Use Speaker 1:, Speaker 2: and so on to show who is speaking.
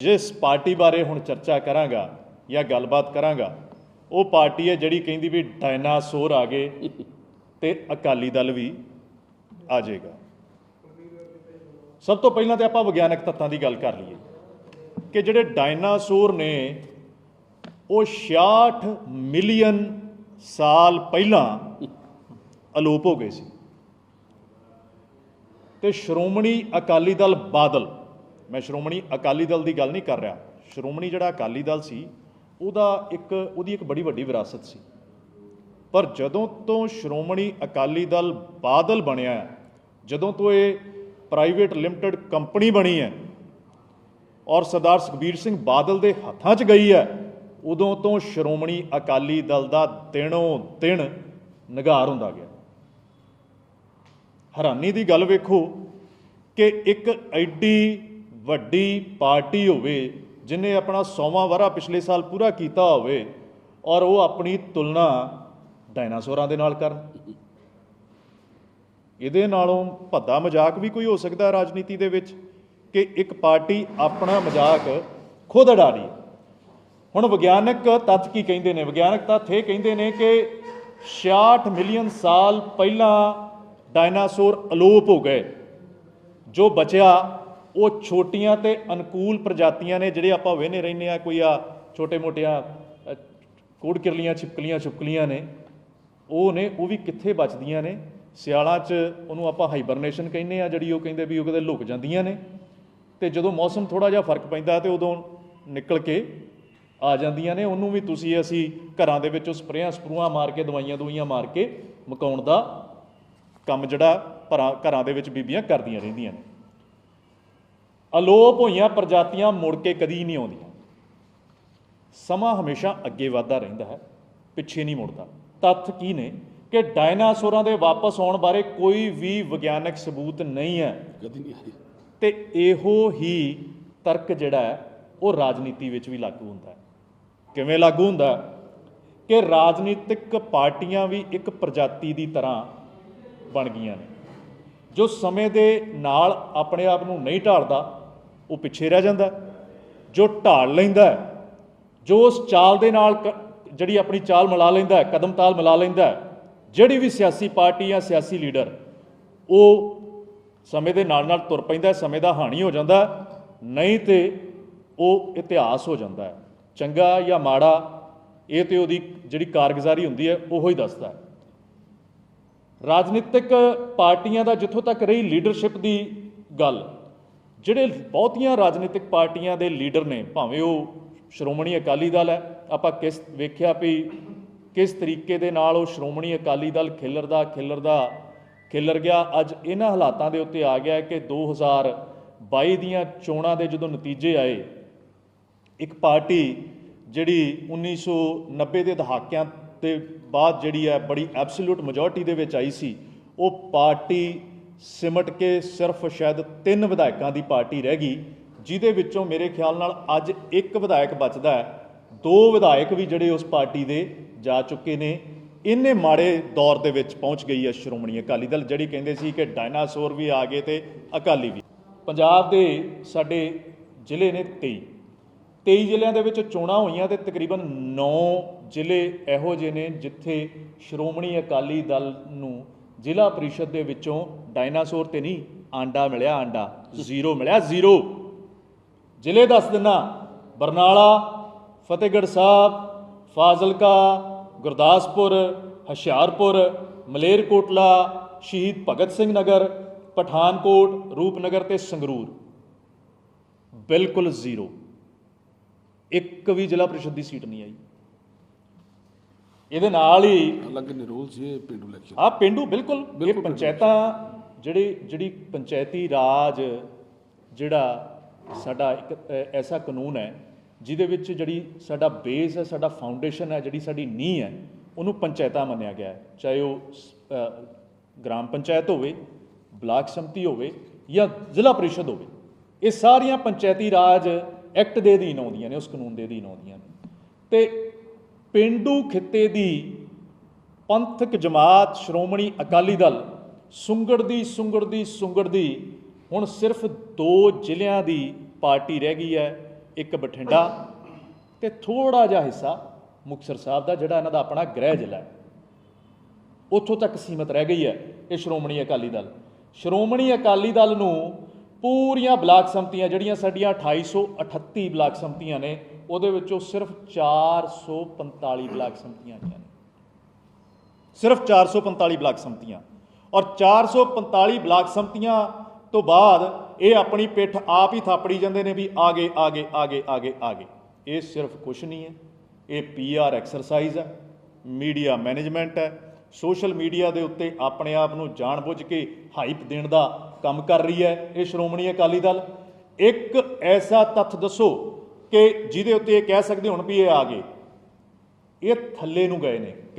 Speaker 1: ਜਿਸ ਪਾਰਟੀ ਬਾਰੇ ਹੁਣ ਚਰਚਾ ਕਰਾਂਗਾ ਜਾਂ ਗੱਲਬਾਤ ਕਰਾਂਗਾ, ਉਹ ਪਾਰਟੀ ਹੈ ਜਿਹੜੀ ਕਹਿੰਦੀ ਵੀ ਡਾਇਨਾਸੌਰ ਆ ਗਏ ਤੇ ਅਕਾਲੀ ਦਲ ਵੀ ਆ ਜਾਏਗਾ। ਸਭ ਤੋਂ ਪਹਿਲਾਂ ਤੇ ਆਪਾਂ ਵਿਗਿਆਨਕ ਤੱਤਾਂ ਦੀ ਗੱਲ ਕਰ ਲਈਏ ਕਿ ਜਿਹੜੇ ਡਾਇਨਾਸੌਰ ਨੇ, ਉਹ 66 ਮਿਲੀਅਨ ਸਾਲ ਪਹਿਲਾਂ ਅਲੋਪ ਹੋ ਗਏ ਸੀ। ਤੇ ਸ਼੍ਰੋਮਣੀ ਅਕਾਲੀ ਦਲ ਬਾਦਲ ਮੈਂ ਸ਼੍ਰੋਮਣੀ ਅਕਾਲੀ ਦਲ ਦੀ ਗੱਲ ਨਹੀਂ ਕਰ ਰਿਹਾ। ਸ਼੍ਰੋਮਣੀ ਜਿਹੜਾ ਅਕਾਲੀ ਦਲ ਸੀ, ਉਹਦਾ ਇੱਕ, ਉਹਦੀ ਇੱਕ ਬੜੀ ਵੱਡੀ ਵਿਰਾਸਤ ਸੀ। ਪਰ ਜਦੋਂ ਤੋਂ ਸ਼੍ਰੋਮਣੀ ਅਕਾਲੀ ਦਲ ਬਾਦਲ ਬਣਿਆ ਜਦੋਂ ਤੋਂ ਇਹ ਪ੍ਰਾਈਵੇਟ ਲਿਮਟਿਡ ਕੰਪਨੀ ਬਣੀ ਹੈ ਔਰ ਸਰਦਾਰ ਸੁਖਬੀਰ ਸਿੰਘ ਬਾਦਲ ਦੇ ਹੱਥਾਂ 'ਚ ਗਈ ਹੈ, ਉਦੋਂ ਤੋਂ ਸ਼੍ਰੋਮਣੀ ਅਕਾਲੀ ਦਲ ਦਾ ਦਿਨੋਂ ਦਿਨ ਨਿਗਾਰ ਹੁੰਦਾ ਗਿਆ। ਹੈਰਾਨੀ ਦੀ ਗੱਲ ਵੇਖੋ ਕਿ ਇੱਕ ਐਡੀ ਵੱਡੀ ਪਾਰਟੀ ਹੋਵੇ, ਜਿਨੇ ਆਪਣਾ 100ਵਾਂ ਵਰਾ ਪਿਛਲੇ ਸਾਲ ਪੂਰਾ ਕੀਤਾ ਹੋਵੇ, ਔਰ ਉਹ ਆਪਣੀ ਤੁਲਨਾ ਡਾਇਨਾਸੌਰਾਂ ਦੇ ਨਾਲ ਕਰਨ। ਇਹਦੇ ਨਾਲੋਂ ਭੱਦਾ ਮਜ਼ਾਕ ਵੀ ਕੋਈ ਹੋ ਸਕਦਾ ਰਾਜਨੀਤੀ ਦੇ ਵਿੱਚ ਕਿ ਇੱਕ ਪਾਰਟੀ ਆਪਣਾ ਮਜ਼ਾਕ ਖੁਦ ਉਡਾ ਰਹੀ ਹੁਣ ਵਿਗਿਆਨਕ ਤੱਥ ਕੀ ਕਹਿੰਦੇ ਨੇ? ਵਿਗਿਆਨਕ ਤੱਥ ਇਹ ਕਹਿੰਦੇ ਨੇ ਕਿ 66 ਮਿਲੀਅਨ ਸਾਲ ਪਹਿਲਾਂ ਡਾਇਨਾਸੌਰ ਅਲੋਪ ਹੋ ਗਏ। ਜੋ ਬਚਿਆ ਉਹ ਛੋਟੀਆਂ ਤੇ ਅਨੁਕੂਲ ਪ੍ਰਜਾਤੀਆਂ ਨੇ ਜਿਹੜੇ ਆਪਾਂ ਵੇਨੇ ਰਹਿੰਦੇ ਆ ਕੋਈ ਆ ਛੋਟੇ ਮੋਟੀਆਂ ਅ, ਕੂੜ ਕਿਰਲੀਆਂ ਛਿਪਕਲੀਆਂ ਛੁਪਕਲੀਆਂ ਨੇ ਉਹ ਨੇ ਉਹ ਵੀ ਕਿੱਥੇ ਬਚਦੀਆਂ ਨੇ? ਸਿਆਲਾਂ 'ਚ ਉਹਨੂੰ ਆਪਾਂ ਹਾਈਬਰਨੇਸ਼ਨ ਕਹਿੰਦੇ ਆ ਜਿਹੜੀ ਉਹ ਕਹਿੰਦੇ ਵੀ ਉਹ ਕਿਤੇ ਲੁਕ ਜਾਂਦੀਆਂ ਨੇ। ਤੇ ਜਦੋਂ ਮੌਸਮ ਥੋੜਾ ਜਿਹਾ ਫ਼ਰਕ ਪੈਂਦਾ ਤੇ ਉਦੋਂ ਨਿਕਲ ਕੇ ਆ ਜਾਂਦੀਆਂ ਨੇ। ਉਹਨੂੰ ਵੀ ਤੁਸੀਂ ਅਸੀਂ ਘਰਾਂ ਦੇ ਵਿੱਚੋਂ ਸਪਰੇਆਂ ਸਪਰੂਆਂ ਮਾਰ ਕੇ ਦਵਾਈਆਂ ਦਵਾਈਆਂ ਮਾਰ ਕੇ ਮਕਾਉਣ ਦਾ ਕੰਮ ਜਿਹੜਾ ਭਰਾ ਘਰਾਂ ਦੇ ਵਿੱਚ ਬੀਬੀਆਂ ਕਰਦੀਆਂ ਰਹਿੰਦੀਆਂ ਨੇ। ਅਲੋਪ ਹੋਈਆਂ ਪ੍ਰਜਾਤੀਆਂ ਮੁੜ ਕੇ ਕਦੀ ਨਹੀਂ ਆਉਂਦੀਆਂ। ਸਮਾਂ ਹਮੇਸ਼ਾ ਅੱਗੇ ਵਧਦਾ ਰਹਿੰਦਾ ਹੈ ਪਿੱਛੇ ਨਹੀਂ ਮੁੜਦਾ। ਤੱਥ ਕੀ ਨੇ ਕਿ ਡਾਇਨਾਸੌਰਾਂ ਦੇ ਵਾਪਸ ਆਉਣ ਬਾਰੇ ਕੋਈ ਵੀ ਵਿਗਿਆਨਕ ਸਬੂਤ ਨਹੀਂ ਹੈ।
Speaker 2: ਕਦੀ ਨਹੀਂ ਆਈ।
Speaker 1: ਤੇ ਇਹੋ ਹੀ ਤਰਕ ਜਿਹੜਾ ਹੈ ਉਹ ਰਾਜਨੀਤੀ ਵਿੱਚ ਵੀ ਲਾਗੂ ਹੁੰਦਾ ਹੈ। ਕਿਵੇਂ ਲਾਗੂ ਹੁੰਦਾ? ਕਿ ਰਾਜਨੀਤਿਕ ਪਾਰਟੀਆਂ ਵੀ ਇੱਕ ਪ੍ਰਜਾਤੀ ਦੀ ਤਰ੍ਹਾਂ ਬਣ ਗਈਆਂ ਨੇ ਜੋ ਸਮੇਂ ਦੇ ਨਾਲ ਆਪਣੇ ਆਪ ਨੂੰ ਨਹੀਂ ਢਾਲਦਾ ਉਹ ਪਿੱਛੇ ਰਹਿ ਜਾਂਦਾ ਜੋ ਢਾਲ ਲੈਂਦਾ ਜੋ ਉਸ ਚਾਲ ਦੇ ਨਾਲ ਕ- ਜਿਹੜੀ ਆਪਣੀ ਚਾਲ ਮਿਲਾ ਲੈਂਦਾ ਕਦਮ ਤਾਲ ਮਿਲਾ ਲੈਂਦਾ ਜਿਹੜੀ ਵੀ ਸਿਆਸੀ ਪਾਰਟੀ ਜਾਂ ਸਿਆਸੀ ਲੀਡਰ, ਉਹ ਸਮੇਂ ਦੇ ਨਾਲ ਨਾਲ ਤੁਰ ਪੈਂਦਾ ਸਮੇਂ ਦਾ ਹਾਣੀ ਹੋ ਜਾਂਦਾ ਨਹੀਂ ਤੇ ਉਹ ਇਤਿਹਾਸ ਹੋ ਜਾਂਦਾ ਚੰਗਾ ਜਾਂ ਮਾੜਾ, ਇਹ ਤੇ ਉਹਦੀ ਜਿਹੜੀ ਕਾਰਗੁਜ਼ਾਰੀ ਹੁੰਦੀ ਹੈ, ਉਹੋ ਹੀ ਦੱਸਦਾ ਰਾਜਨੀਤਿਕ ਪਾਰਟੀਆਂ ਦਾ ਜਿੱਥੋਂ ਤੱਕ ਰਹੀ ਲੀਡਰਸ਼ਿਪ ਦੀ ਗੱਲ ਜਿਹੜੇ ਬਹੁਤੀਆਂ ਰਾਜਨੀਤਿਕ ਪਾਰਟੀਆਂ ਦੇ ਲੀਡਰ ਨੇ, ਭਾਵੇਂ ਉਹ ਸ਼੍ਰੋਮਣੀ ਅਕਾਲੀ ਦਲ ਹੈ, ਆਪਾਂ ਕਿਸ ਵੇਖਿਆ ਵੀ ਕਿਸ ਤਰੀਕੇ ਦੇ ਨਾਲ ਉਹ ਸ਼੍ਰੋਮਣੀ ਅਕਾਲੀ ਦਲ ਖਿਲਰਦਾ ਖਿਲਰਦਾ, ਖਿਲਰ ਗਿਆ। ਅੱਜ ਇਹਨਾਂ ਹਾਲਾਤਾਂ ਦੇ ਉੱਤੇ ਆ ਗਿਆ ਕਿ 2022 ਦੀਆਂ ਚੋਣਾਂ ਦੇ ਜਦੋਂ ਨਤੀਜੇ ਆਏ, ਇੱਕ ਪਾਰਟੀ ਜਿਹੜੀ 1990 ਦੇ ਦਹਾਕਿਆਂ ਦੇ ਬਾਅਦ ਜਿਹੜੀ ਹੈ, ਬੜੀ ਐਬਸੋਲੂਟ ਮੈਜੋਰਟੀ ਦੇ ਵਿੱਚ ਆਈ ਸੀ, ਉਹ ਪਾਰਟੀ ਸਿਮਟ ਕੇ ਸਿਰਫ ਸ਼ਾਇਦ ਤਿੰਨ ਵਿਧਾਇਕਾਂ ਦੀ ਪਾਰਟੀ ਰਹਿ ਗਈ, ਜਿਹਦੇ ਵਿੱਚੋਂ ਮੇਰੇ ਖਿਆਲ ਨਾਲ ਅੱਜ ਇੱਕ ਵਿਧਾਇਕ ਬਚਦਾ ਹੈ। ਦੋ ਵਿਧਾਇਕ ਵੀ ਜਿਹੜੇ ਉਸ ਪਾਰਟੀ ਦੇ ਜਾ ਚੁੱਕੇ ਨੇ। ਇੰਨੇ ਮਾੜੇ ਦੌਰ ਦੇ ਵਿੱਚ ਪਹੁੰਚ ਗਈ ਹੈ ਸ਼੍ਰੋਮਣੀ ਅਕਾਲੀ ਦਲ, ਜਿਹੜੀ ਕਹਿੰਦੇ ਸੀ ਕਿ ਡਾਇਨਾਸੌਰ ਵੀ ਆ ਗਏ ਤੇ ਅਕਾਲੀ ਵੀ। ਪੰਜਾਬ ਦੇ ਸਾਡੇ ਜ਼ਿਲ੍ਹੇ ਨੇ 23 23 ਜ਼ਿਲ੍ਹਿਆਂ ਦੇ ਵਿੱਚ ਚੋਣਾਂ ਹੋਈਆਂ ਤੇ ਤਕਰੀਬਨ 9 ਜ਼ਿਲ੍ਹੇ ਇਹੋ ਜਿਹੇ ਨੇ ਜਿੱਥੇ ਸ਼੍ਰੋਮਣੀ ਅਕਾਲੀ ਦਲ ਨੂੰ ਜ਼ਿਲ੍ਹਾ ਪ੍ਰੀਸ਼ਦ ਦੇ ਵਿੱਚੋਂ ਡਾਇਨਾਸੌਰ ਤੇ ਨਹੀਂ, ਆਂਡਾ ਮਿਲਿਆ ਆਂਡਾ, ਜ਼ੀਰੋ ਮਿਲਿਆ ਜ਼ੀਰੋ। ਜ਼ਿਲ੍ਹੇ ਦੱਸ ਦਿੰਨਾ ਬਰਨਾਲਾ, ਫਤਿਹਗੜ੍ਹ ਸਾਹਿਬ, ਫਾਜ਼ਿਲਕਾ, ਗੁਰਦਾਸਪੁਰ, ਹੁਸ਼ਿਆਰਪੁਰ, ਮਲੇਰਕੋਟਲਾ, ਸ਼ਹੀਦ ਭਗਤ ਸਿੰਘ ਨਗਰ, ਪਠਾਨਕੋਟ, ਰੂਪਨਗਰ ਤੇ ਸੰਗਰੂਰ। ਬਿਲਕੁਲ ਜ਼ੀਰੋ। ਇੱਕ ਵੀ ਜ਼ਿਲ੍ਹਾ ਪ੍ਰੀਸ਼ਦ ਦੀ ਸੀਟ ਨਹੀਂ ਆਈ। ਇਹਦੇ ਨਾਲ ਹੀ
Speaker 2: ਅਲੱਗ ਨਿਰੋਲ ਸੀ ਇਹ ਪਿੰਡੂ ਇਲੈਕਸ਼ਨ
Speaker 1: ਆ ਪਿੰਡੂ ਬਿਲਕੁਲ। ਇਹ ਪੰਚਾਇਤਾਂ ਜਿਹੜੀ ਜਿਹੜੀ ਪੰਚਾਇਤੀ ਰਾਜ ਜਿਹੜਾ ਸਾਡਾ ਇੱਕ ਐਸਾ ਕਾਨੂੰਨ ਹੈ ਜਿਹਦੇ ਵਿੱਚ ਜਿਹੜੀ ਸਾਡਾ ਬੇਸ ਹੈ ਸਾਡਾ ਫਾਊਂਡੇਸ਼ਨ ਹੈ ਜਿਹੜੀ ਸਾਡੀ ਨੀਂਹ ਹੈ ਉਹਨੂੰ ਪੰਚਾਇਤਾਂ ਮੰਨਿਆ ਗਿਆ ਹੈ। ਚਾਹੇ ਉਹ ਗ੍ਰਾਮ ਪੰਚਾਇਤ ਹੋਵੇ ਬਲਾਕ ਸੰਮਤੀ ਹੋਵੇ ਜਾਂ ਜ਼ਿਲ੍ਹਾ ਪ੍ਰੀਸ਼ਦ ਹੋਵੇ ਇਹ ਸਾਰੀਆਂ ਪੰਚਾਇਤੀ ਰਾਜ ਐਕਟ ਦੇ ਅਧੀਨ ਆਉਂਦੀਆਂ ਨੇ ਉਸ ਕਾਨੂੰਨ ਦੇ ਅਧੀਨ ਆਉਂਦੀਆਂ ਨੇ। ਤੇ ਪਿੰਡੂ ਖਿੱਤੇ ਦੀ ਪੰਥਕ ਜਮਾਤ ਸ਼੍ਰੋਮਣੀ ਅਕਾਲੀ ਦਲ ਸੁੰਗੜਦੀ ਸੁੰਗੜਦੀ ਸੁੰਗੜਦੀ ਹੁਣ ਸਿਰਫ ਦੋ ਜ਼ਿਲ੍ਹਿਆਂ ਦੀ ਪਾਰਟੀ ਰਹਿ ਗਈ ਹੈ, ਇੱਕ ਬਠਿੰਡਾ ਤੇ ਥੋੜਾ ਜਿਹਾ ਹਿੱਸਾ ਮੁਕਤਸਰ ਸਾਹਿਬ ਦਾ, ਜਿਹੜਾ ਇਹਨਾਂ ਦਾ ਆਪਣਾ ਗ੍ਰਹਿ ਜ਼ਿਲ੍ਹਾ ਹੈ। ਉੱਥੋਂ ਤੱਕ ਸੀਮਤ ਰਹਿ ਗਈ ਹੈ ਇਹ ਸ਼੍ਰੋਮਣੀ ਅਕਾਲੀ ਦਲ। ਸ਼੍ਰੋਮਣੀ ਅਕਾਲੀ ਦਲ ਨੂੰ ਪੂਰੀਆਂ ਬਲਾਕ ਸੰਮਤੀਆਂ, ਜਿਹੜੀਆਂ ਸਾਡੀਆਂ 2838 ਬਲਾਕ ਸੰਮਤੀਆਂ ਨੇ ਉਹਦੇ ਵਿੱਚੋਂ ਸਿਰਫ 445 ਬਲਾਕ ਸੰਮਤੀਆਂ ਆਈਆਂ ਨੇ। ਸਿਰਫ 445 ਬਲਾਕ ਸੰਮਤੀਆਂ। ਔਰ 445 ਬਲਾਕ ਸੰਮਤੀਆਂ ਤੋਂ ਬਾਅਦ ਇਹ ਆਪਣੀ ਪਿੱਠ ਆਪ ਹੀ ਥਾਪੜੀ ਜਾਂਦੇ ਨੇ ਵੀ ਆਗੇ ਆਗੇ ਆਗੇ ਆਗੇ ਆਗੇ। ਇਹ ਸਿਰਫ ਕੁਝ ਨਹੀਂ ਹੈ। ਇਹ ਪੀਆਰ ਐਕਸਰਸਾਈਜ਼ ਹੈ, ਮੀਡੀਆ ਮੈਨੇਜਮੈਂਟ ਹੈ। ਸੋਸ਼ਲ ਮੀਡੀਆ ਦੇ ਉੱਤੇ ਆਪਣੇ ਆਪ ਨੂੰ ਜਾਣਬੁੱਝ ਕੇ ਹਾਈਪ ਦੇਣ ਦਾ ਕੰਮ ਕਰ ਰਹੀ ਹੈ ਇਹ ਸ਼੍ਰੋਮਣੀ ਅਕਾਲੀ ਦਲ। ਇੱਕ ਐਸਾ ਤੱਥ ਦੱਸੋ ਕਿ ਜਿਹਦੇ ਉੱਤੇ ਇਹ ਕਹਿ ਸਕਦੇ ਹੁਣ ਵੀ ਇਹ ਆ ਗਏ। ਇਹ ਥੱਲੇ ਨੂੰ ਗਏ ਨੇ।